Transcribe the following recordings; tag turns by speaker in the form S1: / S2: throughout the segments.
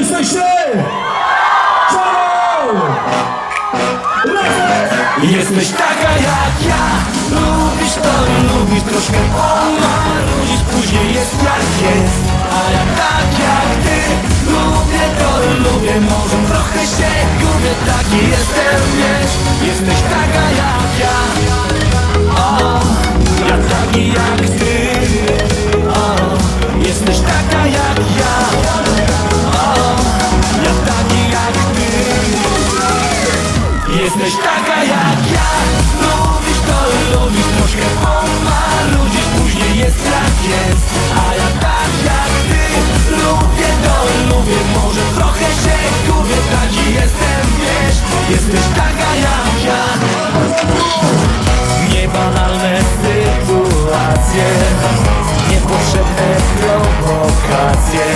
S1: Jesteście! Czaro! Razem!
S2: Jesteś taka jak ja Lubisz to lubisz troszkę pomarudzić Później jest jak jest A ja tak jak ty Lubię to lubię Może trochę się gubię Taki jestem, wiesz Jesteś taka jak ja Jesteś taka jak ja. Lubisz to i lubisz troszkę pomarudzić Później jest jak jest. A ja tak jak ty Lubię to i lubię. Może trochę się gubię Taki jestem, wiesz. Jesteś taka jak ja. Niebanalne sytuacje Niepotrzebne prowokacje.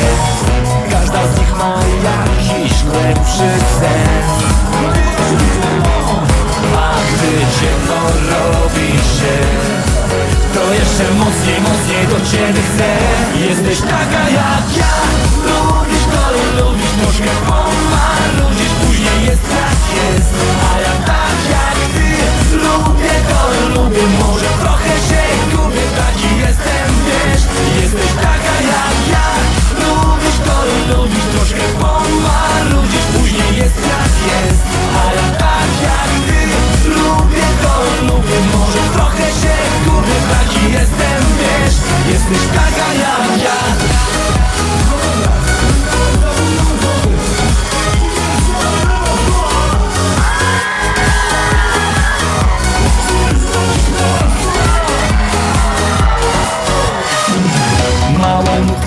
S2: Każda z nich ma jakiś lepszy sens robi się? To jeszcze mocniej, mocniej do ciebie chcę. Jesteś taka jak ja. Lubisz i lubisz troszkę pomarudzić Później jest jak jest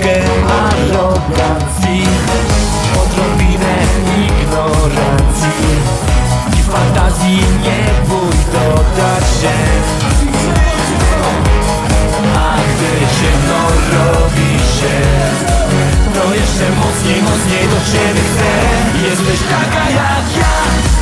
S2: Nutkę arogancji. Odrobinę ignorancji. I fantazji nie bój dodać się A gdy ciemno robi się To jeszcze mocniej, mocniej do ciebie chcę. Jesteś taka jak ja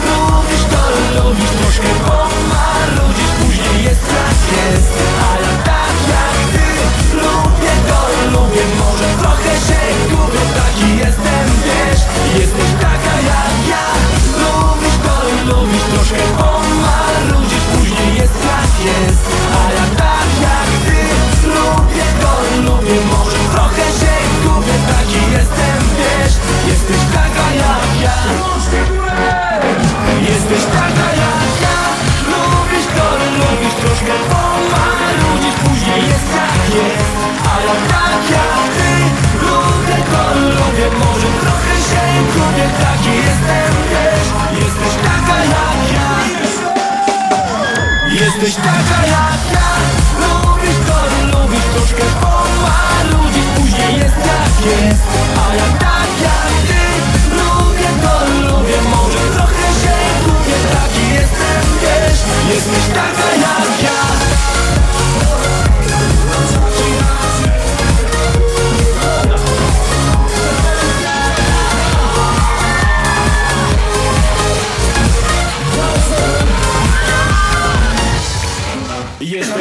S2: Jesteś taka jak ja Lubisz to i lubisz troszkę pomarudzić Później jest jak jest. A ja tak jak ty Lubię to i lubię Może trochę się gubię Taki jestem, wiesz. Jesteś taka jak ja. Jesteś taka jak ja Lubisz to i lubisz troszkę pomarudzić Później jest jak jest. A ja tak jak ty
S1: Jesteś